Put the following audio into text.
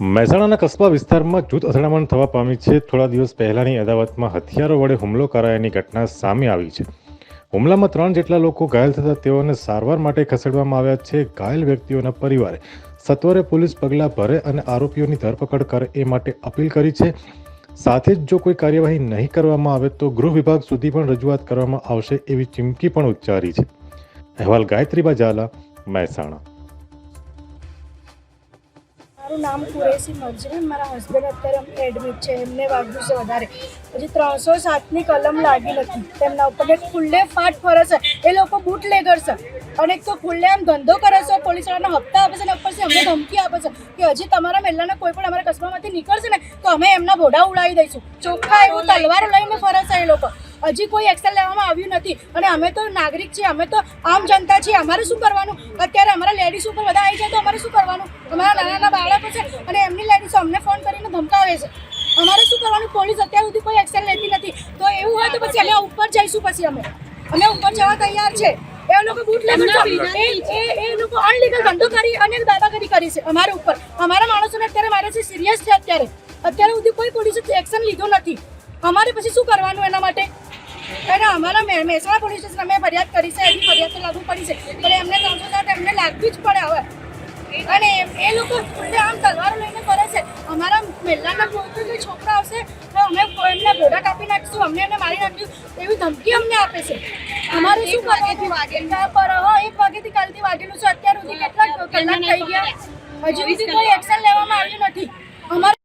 મહેસાણાના કસ્બા વિસ્તારમાં જૂથ અથડામણ થવા પામી છે. થોડા દિવસ પહેલાની અદાવતમાં હથિયારો વડે હુમલો કરાયાની ઘટના સામે આવી છે. હુમલામાં ત્રણ જેટલા લોકો ઘાયલ થતા તેઓને સારવાર માટે ખસેડવામાં આવ્યા છે. ઘાયલ વ્યક્તિઓના પરિવારે સત્વરે પોલીસ પગલાં ભરે અને આરોપીઓની ધરપકડ કરે એ માટે અપીલ કરી છે. સાથે જ જો કોઈ કાર્યવાહી નહીં કરવામાં આવે તો ગૃહ વિભાગ સુધી પણ રજૂઆત કરવામાં આવશે એવી ચીમકી પણ ઉચ્ચારી છે. અહેવાલ ગાયત્રીબા ઝાલા, મહેસાણા. મારું નામ કુરેશી મર્જરી મારા હસબન્ડ અત્યારે એડમિટ છે, એમને વાગ્યું છે વધારે. પછી ત્રણસો સાતની કલમ લાગી નથી. તેમના ઉપર ખુલ્લે ફાટ ફરે છે. એ લોકો બૂટ લેગર છે. અને એક તો ખુલ્લે આમ ધંધો કરે છે પોલીસવાળાના હપ્તા આપે છે ને ઉપરથી અમને ધમકી આપે છે કે હજી તમારા મહિલાના કોઈ પણ અમારા કસ્બામાંથી નીકળશે ને, તો અમે એમના ભોડા ઉડાવી દઈશું. ચોખ્ખા એવું તલવાર લઈને ફરે છે એ લોકો. હજી કોઈ એક્શન લેવામાં આવ્યું નથી. અને અમે તો નાગરિક છીએ અમે તો આમ જનતા છીએ. અમારે શું કરવાનું? અત્યારે અમારા લેડીઝ ઉપર બધા આવી જાય તો અમારે શું કરવાનું? અમારા નાના નાના બાળકો છે અને એમની લેડીઝો અમને ફોન કરીને ધમકાવે છે. અમારે શું કરવાનું? પોલીસ અત્યાર સુધી કોઈ એક્શન લેતી નથી. તો એવું હોય તો પછી અમે ઉપર જઈશું પછી અમે. અમે ઉપર જવા તૈયાર છે. એ લોકો બૂટ લઈને એ એ લોકો અનલીગલ ધંધો કરી અને દાદાગીરી કરી છે અમારા ઉપર. અમારા માણસોને અત્યારે મારે છે સિરિયસ છે અત્યારે. અત્યારે સુધી કોઈ પોલીસે એક્શન લીધો નથી. અમારે પછી શું કરવાનું એના માટે? અને અમારા મહેસાણા પોલીસ સ્ટેશન અમે ફરિયાદ કરી છે એની ફરિયાદ તો લાગુ પડી છે. પણ એમને ત્રણસો સાત એમને લાગવી જ પડે હવે. અને એ લોકો આમ તલવારો લઈને કરે છે. અમારા મહિલાના કોઈ તો છોકરા આવશે તો અમે એમને ઘોડા કાપી નાખીશું અમને એમને મારી નાખીશું એવી ધમકી અમને આપે છે. અમારે શું વાગેથી વાગે પર એક વાગેથી કાલથી વાગેલું છે. અત્યાર સુધી કેટલા કલાક થઈ ગયા? હજુ સુધી કોઈ એક્શન લેવામાં આવ્યું નથી. અમારે